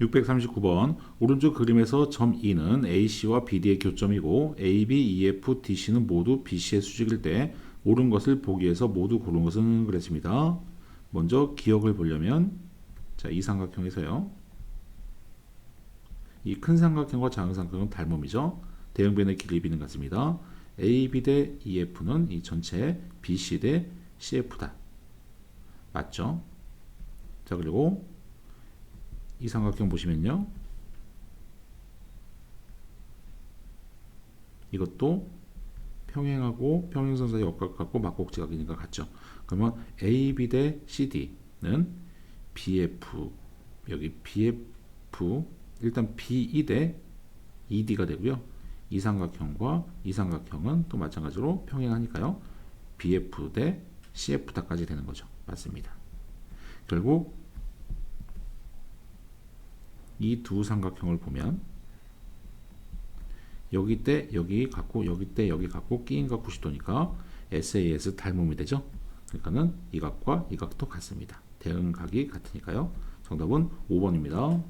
639번 오른쪽 그림에서 점 E는 AC와 BD의 교점이고 AB, EF, DC는 모두 BC의 수직일 때 옳은 것을 보기 위해서 모두 고른 것은 그랬습니다. 먼저 기억을 보려면 자, 이 삼각형에서요. 이 큰 삼각형과 작은 삼각형은 닮음이죠. 대형변의 길이 비는 같습니다. AB 대 EF는 이 전체 BC 대 CF다. 맞죠? 자, 그리고 이 삼각형 보시면요. 이것도 평행하고 평행선 사이 역각 같고 막곡지각이니까 같죠. 그러면 AB 대 CD는 BF 여기 BF 일단 BE 대 ED가 되고요. 이 삼각형과 이 삼각형은 또 마찬가지로 평행하니까요. BF 대 CF다까지 되는 거죠. 맞습니다. 결국 이 두 삼각형을 보면 여기 때 여기 갖고 여기 때 여기 갖고 끼인각 90도니까 SAS 닮음이 되죠. 그러니까는 이 각과 이 각도 같습니다. 대응각이 같으니까요. 정답은 5번입니다.